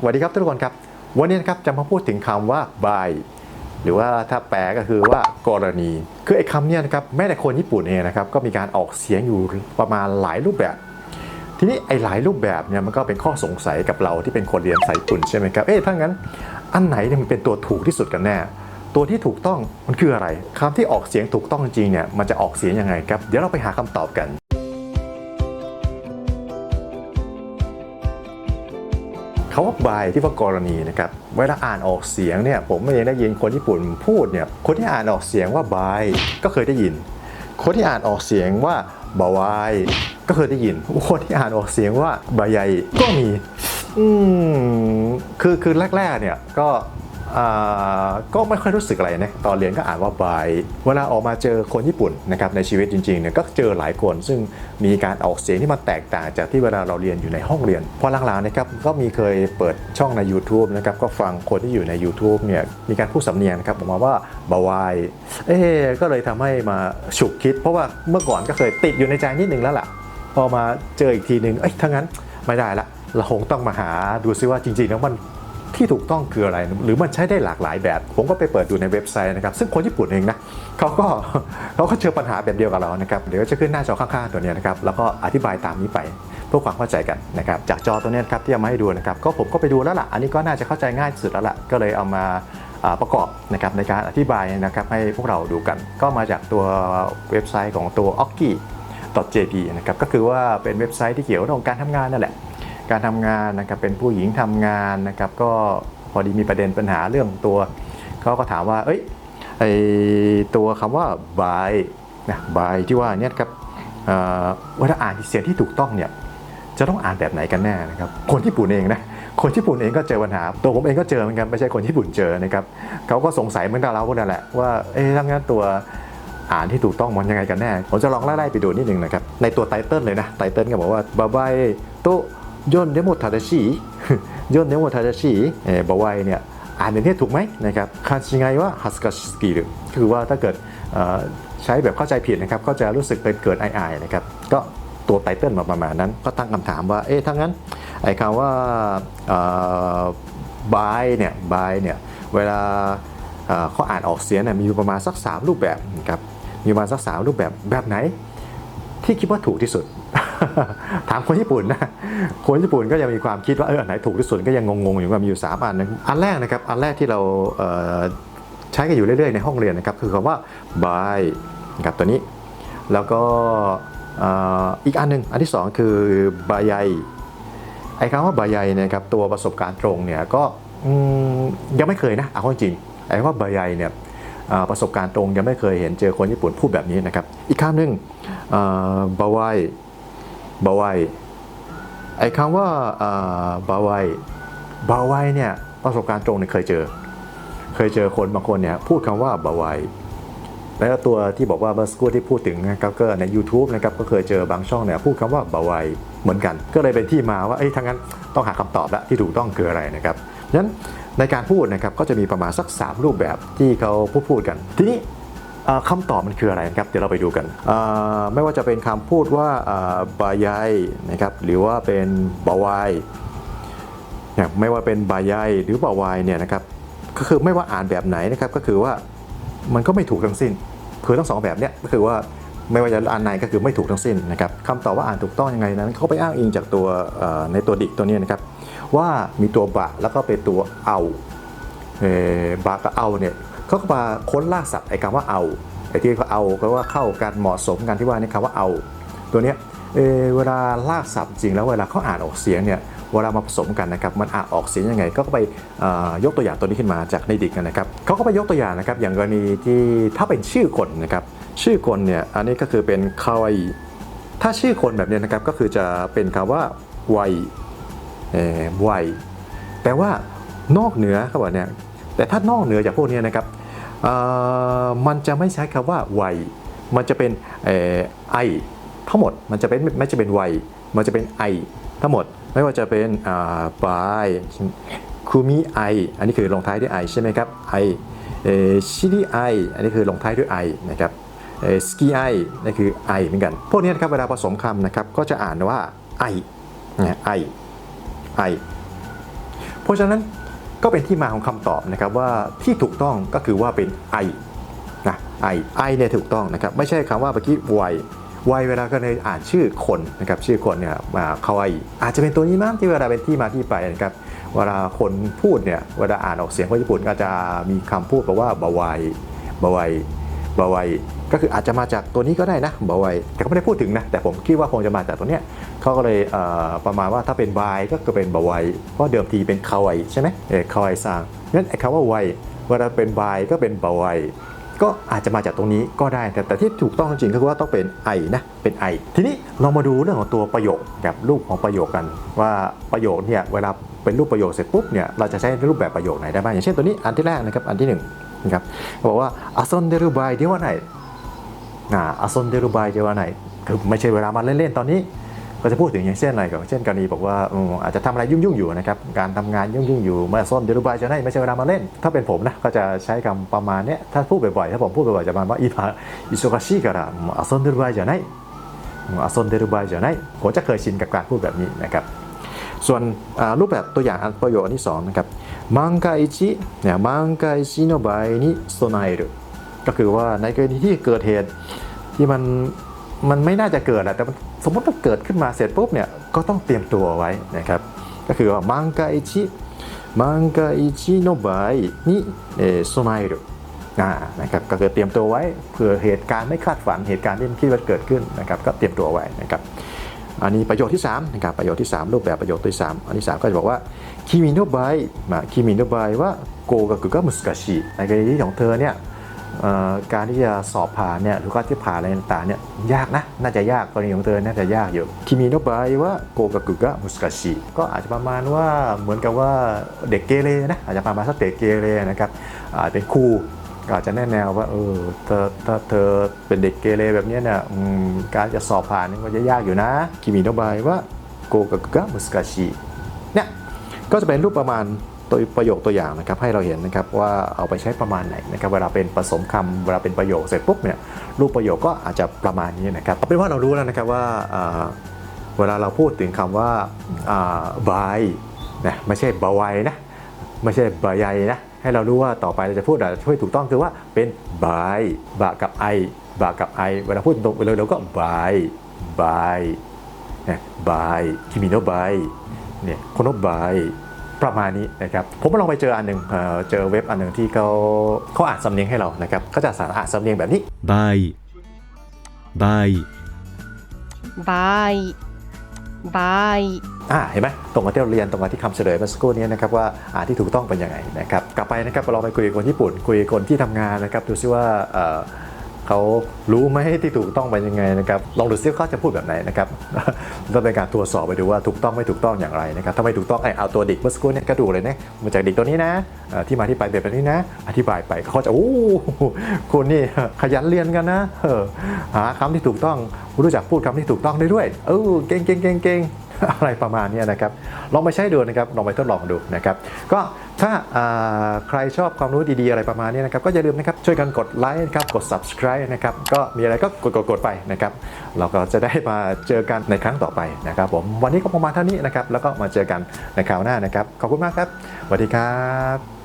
สวัสดีครับทุกคนครับ วันนี้นะครับจะมาพูดถึงคำว่า by หรือว่าถ้าแปลก็คือว่ากรณี คือไอ้คำเนี้ยนะครับแม้แต่คนญี่ปุ่นเองนะครับก็มีการออกเสียงอยู่ประมาณหลายรูปแบบ ทีนี้ไอ้หลายรูปแบบเนี่ยมันก็เป็นข้อสงสัยกับเราที่เป็นคนเรียนสายญี่ปุ่นใช่ไหมครับเอ๊ะถ้างั้นอันไหนเนี่ยมันเป็นตัวถูกที่สุดกันแน่ ตัวที่ถูกต้องมันคืออะไรคำที่ออกเสียงถูกต้องจริงเนี่ยมันจะออกเสียงยังไงครับเดี๋ยวเราไปหาคำตอบกัน คาว่าบายที่ว่ากรณีนะครับเวลาอ่านออกเสียงเนี่ยผมไม่ได้ยินคนญี่ปุ่นพูดเนี่ยคนที่อ่านออกเสียงว่าบายก็เคยได้ยิน คนที่อ่านออกเสียงว่าบาวายก็เคยได้ยิน คนที่อ่านออกเสียงว่าบายายก็มีอืมคือคือแรกๆเนี่ยก็ ก็ไม่ค่อยรู้สึกอะไรนะตอนเรียนก็อ่านว่าบายเวลาออกมาเจอคนญี่ปุ่นนะครับในชีวิตจริงๆเนี่ยก็เจอหลายคน ซึ่งมีการออกเสียงที่มันแตกต่างจากที่เวลาเราเรียนอยู่ในห้องเรียน พอหลังๆนะครับก็มีเคยเปิดช่องใน YouTube นะครับก็ฟังคนที่อยู่ใน YouTube เนี่ยมีการพูดสำเนียงนะครับออกมาว่าบาวายเอ๊ก็เลยทำให้มาฉุกคิด เพราะว่าเมื่อก่อนก็เคยติดอยู่ในใจนิดนึงแล้วล่ะพอมาเจออีกทีหนึ่งเอ้ยถ้างั้นไม่ได้ละเราคงต้องมาหาดูซิว่าจริงๆแล้วมัน ที่ถูกต้องคืออะไร หรือมันใช้ได้หลากหลายแบบ ผมก็ไปเปิดดูในเว็บไซต์นะครับ ซึ่งคนญี่ปุ่นเองนะเขาก็เขาก็เจอปัญหาแบบเดียวกับเรานะครับ เดี๋ยวจะขึ้นหน้าจอข้างๆตัวเนี้ยนะครับ แล้วก็อธิบายตามนี้ไปเพื่อความเข้าใจกันนะครับ จากจอตัวเนี้ยครับที่เอามาให้ดูนะครับ ก็ผมก็ไปดูแล้วล่ะ อันนี้ก็น่าจะเข้าใจง่ายสุดแล้วล่ะ ก็เลยเอามาประกอบนะครับในการอธิบายนะครับให้พวกเราดูกัน ก็มาจากตัวเว็บไซต์ของตัว o k i .jp นะครับ ก็คือว่าเป็นเว็บไซต์ที่เกี่ยวกับเรื่องของการทำงานนั่นแหละ การทำงานนะครับเป็นผู้หญิงทำงานนะครับก็พอดีมีประเด็นปัญหาเรื่องตัวเขาก็ถามว่า เอ้ยไอตัวคำว่า by นะ by ที่ว่าเนี่ยครับเอ่อเวลาอ่านเสียงที่ถูกต้องเนี่ยจะต้องอ่านแบบไหนกันแน่นะครับคนญี่ปุ่นเองนะคนญี่ปุ่นเองก็เจอปัญหา ตัวผมเองก็เจอเหมือนกันไม่ใช่คนญี่ปุ่นเจอนะครับเขาก็สงสัยเหมือนกับเราพวกนั่นแหละว่าเอ๊ะถ้างั้นตัวอ่านที่ถูกต้องมันยังไงกันแน่ ผมจะลองไล่ๆไปดูนิดนึงนะครับ ในตัวไตเติลเลยนะ ไตเติลก็บอกว่าบาบายโต ย่นเดโมทาดาชิย่นเดโมทาดาชิเออบาวายเนี่ยอ่านแบบนี้ถูกไหมนะครับคันชิไงว่าฮัสกัสกิรุคือว่าถ้าเกิดใช้แบบเข้าใจผิดนะครับก็จะรู้สึกเป็นเกิดไอไอนะครับก็ตัวไตเติลมาประมาณนั้น ก็ตั้งคำถามว่าเอ๊ะถ้างั้นไอ้คำว่าบายเนี่ยบายเนี่ยเวลาเขาอ่านออกเสียงเนี่ยมีประมาณสัก 3 รูปแบบนะครับมีประมาณสัก 3 รูปแบบแบบไหน ที่คิดว่าถูกที่สุด ถามคนญี่ปุ่นนะคนญี่ปุ่นก็ยังมีความคิดว่าเอออันไหนถูกที่สุดก็ยังงงๆอยู่ว่ามีอยู่ 3 อันนะอันแรกนะครับ อันแรกที่เราเใช้กันอยู่เรื่อยๆในห้องเรียนนะครับ คือคำว่า by นะครับตัวนี้ แล้วก็อีกอันหนึ่งอันที่สองคือบายายไอ้คำว่าบายายเนี่ยครับตัวประสบการณ์ตรงเนี่ยก็ยังไม่เคยนะเอาข้าจริงไอ้คำว่าบายายเนี่ยประสบการณ์ตรงยังไม่เคยเห็นเจอคนญี่ปุ่นพูดแบบนี้นะครับ อีกคำหนึ่งบาวาย บาวไอ้คำว่าอ่าบาวบาวเนี่ยประสบการณ์ตรงเนี่ยเคยเจอ เคยเจอคนบางคนเนี่ยพูดคำว่าบาวแล้วตัวที่บอกว่าเบอร์สกูที่พูดถึงนะครับก็ใน u t u b e นะครับก็เคยเจอบางช่องเนี่ยพูดคำว่าบาวายเหมือนกัน ก็เลยเป็นที่มาว่าเอ้ทั้งนั้นต้องหาคำตอบละที่ถูกต้องคืออะไรนะครับฉะนั้นในการพูดนะครับก็จะมีประมาณสัก 3 รูปแบบที่เขาพูดพูดกัน ทีนี้ คำตอบมันคืออะไรนะครับ เดี๋ยวเราไปดูกัน ไม่ว่าจะเป็นคำพูดว่าบายายนะครับ หรือว่าเป็นบาวายเนี่ยไม่ว่าเป็นบายายหรือบาวายเนี่ยนะครับ ก็คือไม่ว่าอ่านแบบไหนนะครับ ก็คือว่ามันก็ไม่ถูกทั้งสิ้น คือทั้งสองแบบเนี้ยก็คือว่าไม่ว่าจะอ่านไหนก็คือไม่ถูกทั้งสิ้นนะครับคำตอบว่าอ่านถูกต้องยังไงนั้นเขาไปอ้างอิงจากตัวในตัวดิกตัวนี้นะครับ ว่ามีตัวบะแล้วก็เป็นตัวเอาเอบะกับเอาเนี่ย เขาก็มาค้นลากศัพท์ไอ้คำว่าเอาไอ้ที่เขาเอาก็ว่าเข้ากันเหมาะสมกันที่ว่านี่คำว่าเอา ตัวเนี้ยเอเวลาลากศัพท์จริงแล้วเวลาเขาอ่านออกเสียงเนี่ยเวลามาผสมกันนะครับมันอ่านออกเสียงยังไง ก็ไปยกตัวอย่างตัวนี้ขึ้นมาจากในดิกนนะครับเขาก็ไปยกตัวอย่างนะครับอย่างกรณีที่ถ้าเป็นชื่อคนนะครับชื่อคนเนี่ยอันนี้ก็คือเป็นคาวาอิถ้าชื่อคนแบบเนี้ยนะครับก็คือจะเป็นคำว่าวัยเอ่อไวแปลว่านอกเหนือเขาบอกเนี่ย แต่ถ้านอกเหนือจากพวกนี้นะครับมันจะไม่ใช้คำว่าไวมันจะเป็นไอทั้งหมด มันจะเป็นไม่จะเป็นไวมันจะเป็นไอทั้งหมด ไม่ว่าจะเป็นอ่าบายคูมิไอ อันนี้คือลงท้ายด้วยไอใช่ไหมครับไอชิริไอ อันนี้คือลงท้ายด้วยไอนะครับสกีไอนี่คือไอเหมือนกัน พวกนี้นะครับเวลาผสมคำนะครับก็จะอ่านว่าไอไอไอเพราะฉะนั้น ก็เป็นที่มาของคำตอบนะครับว่าที่ถูกต้องก็คือว่าเป็นไอนะไอไอเนี่ยถูกต้องนะครับไม่ใช่คำว่าเมื่อกี้ไวไวเวลาก็ในอ่านชื่อคนนะครับชื่อคนเนี่ยมาคาวาอิอาจจะเป็นตัวนี้มั้งที่เวลาเป็นที่มาที่ไปนะครับเวลาคนพูดเนี่ยเวลาอ่านออกเสียงคนญี่ปุ่นก็จะมีคำพูดแบบว่าบาวายบาวายบาวาย ก็คืออาจจะมาจากตัวนี้ก็ได้นะบาวายแต่ก็ไม่ได้พูดถึงนะ แต่ผมคิดว่าคงจะมาจากตัวเนี้ยเขาก็เลยเประมาณว่าถ้าเป็นบายก็คือเป็นบาวายเพราะเดิมทีเป็นคาวใช่ไหมเออคาวายซังงั้นไอ้คำว่าไวเวลาเป็นบายก็เป็นบาวายก็อาจจะมาจากตรงนี้ก็ได้ แต่แต่ที่ถูกต้องจริงก็คือว่าต้องเป็นไอนะเป็นไอทีนี้เรามาดูเรื่องของตัวประโยคกับรูปของประโยคกัน ว่าประโยคเนี่ยเวลาเป็นรูปประโยคเสร็จปุ๊บเนี่ยเราจะใช้รูปแบบประโยคไหนได้บ้างอย่างเช่นตัวนี้อันที่แรกนะครับอันที่หนึ่งนะครับบอกว่าอาซอนเดรุบายเดียวว่าไหน อ่าอาซนเดรุบายเจวาไหนคือไม่ใช่เวลามาเล่นๆตอนนี้ ก็จะพูดถึงอย่างเช่นอะไรก่อนเช่นกรณีบอกว่าอาจจะทำอะไรยุ่งๆอยู่นะครับการทำงานยุ่งๆอยู่มาซนเดรุบายจะไหนไม่ใช่เวลามาเล่น ถ้าเป็นผมนะก็จะใช้คำประมาณนี้ถ้าพูดบ่อยๆถ้าผมพูดบ่อยๆจะประมาณว่าอีพาอิโซกาชิการะอาซนเดรุบายจะไหนอาซนเดรุบายจะไหนผมจะเคยชินกับการพูดแบบนี้นะครับส่วนรูปแบบตัวอย่างประโยคอันที่สองนะครับมังกาอิจิเนี่ยมังกาอิจิโนบายนิโซนายรุ ก็คือว่าในกรณีที่เกิดเหตุที่มันมันไม่น่าจะเกิดอะแต่สมมติว่าเกิดขึ้นมาเสร็จปุ๊บเนี่ยก็ต้องเตรียมตัวไว้นะครับ ก็คือว่ามังกาอิจิมังกาอิจิโนบายนิเอโซนายรุนะครับก็คือเตรียมตัวไว้เผื่อเหตุการณ์ไม่คาดฝันเหตุการณ์ที่คิดว่าเกิดขึ้นนะครับ ก็เตรียมตัวไว้นะครับ อันนี้ประโยคที่3นะครับประโยคที่ 3 รูปแบบประโยคที่ 3 อันที่ 3 ก็จะบอกว่าคิมิโนบายมาคิมิโนบายว่าโกกะกุกะมุสกาชิในกรณีที่ของเธอเนี่ย การที่จะสอบผ่านเนี่ยหรือว่าที่ผ่านอะไรต่างๆเนี่ยยากนะ น่าจะยากกรณีของเธอน่าจะยากอยู่คิมิโนบายว่าโกกะกุกะมุสกาชิก็อาจจะประมาณว่าเหมือนกับว่าเด็กเกเรนะอาจจะประมาณสักเด็กเกเรนะครับอาจเป็นครูก็อาจจะแนะแนวว่าเออเธอถ้าเธอเป็นเด็กเกเรแบบนี้เนี่ยการจะสอบผ่านนี่ก็จะยากอยู่นะคิมิโนบายว่าโกกะกุกะมุสกาชิเนี่ยก็จะเป็นรูปประมาณ ตัวประโยคตัวอย่างนะครับให้เราเห็นนะครับว่าเอาไปใช้ประมาณไหนนะครับเวลาเป็นผสมคำเวลาเป็นประโยคเสร็จปุ๊บเนี่ยรูปประโยคก็อาจจะประมาณนี้นะครับเอาเป็นว่าเรารู้แล้วนะครับว่าเวลาเราพูดถึงคำว่าบายนะไม่ใช่บาวายนะไม่ใช่บายนะให้เรารู้ว่าต่อไปเราจะพูดอะไรช่วยถูกต้องคือว่าเป็นบายบากับไอบากับไอเวลาพูดตรงไปเลยเราก็บายบายนะบายคิมิโนบายเนี่ยคโนบาย ประมาณนี้นะครับผมลองไปเจออันหนึ่งเจอเว็บอันหนึ่งที่เขาเขาอ่านสำเนียงให้เรานะครับก็จะสารอ่านสำเนียงแบบนี้บายบายบายบายอ่าเห็นไหมตรงกับที่เราเรียนตรงกับที่คำเฉลยเมื่สกครู่นี้นะครับว่าอ่านที่ถูกต้องเป็นยังไงนะครับกลับไปนะครับเราไปคุยกับคนญี่ปุ่น คุยกับคนที่ทำงานนะครับดูซิว่า เขารู้ไหมที่ถูกต้องเป็นยังไงนะครับลองดูซิเขาจะพูดแบบไหนนะครับต้องเป็นการตรวจสอบไปดูว่าถูกต้องไม่ถูกต้องอย่างไรนะครับถ้าไม่ถูกต้องไอ้เอาตัวดิกเมื่อสักครู่นี้ก็ดูเลยนะมาจากดิกตัวนี้นะที่มาที่ไปแบบนี้นะ อธิบายไปเขาจะโอ้คุณนี่ขยันเรียนกันนะหาคำที่ถูกต้องรู้จักพูดคำที่ถูกต้องได้ด้วยเออเก่งเก่งเก่งเก่ง อะไรประมาณนี้นะครับ ลองไปใช้ดูนะครับ ลองไปทดลองดูนะครับ ก็ถ้าาใครชอบความรู้ดีๆอะไรประมาณนี้นะครับ ก็อย่าลืมนะครับช่วยกันกดไลค์นะครับ กด subscribe นะครับ ก็มีอะไรก็กดกดๆไปนะครับ เราก็จะได้มาเจอกันในครั้งต่อไปนะครับผม วันนี้ก็ประมาณเท่านี้นะครับ แล้วก็มาเจอกันในคราวหน้านะครับ ขอบคุณมากครับ สวัสดีครับ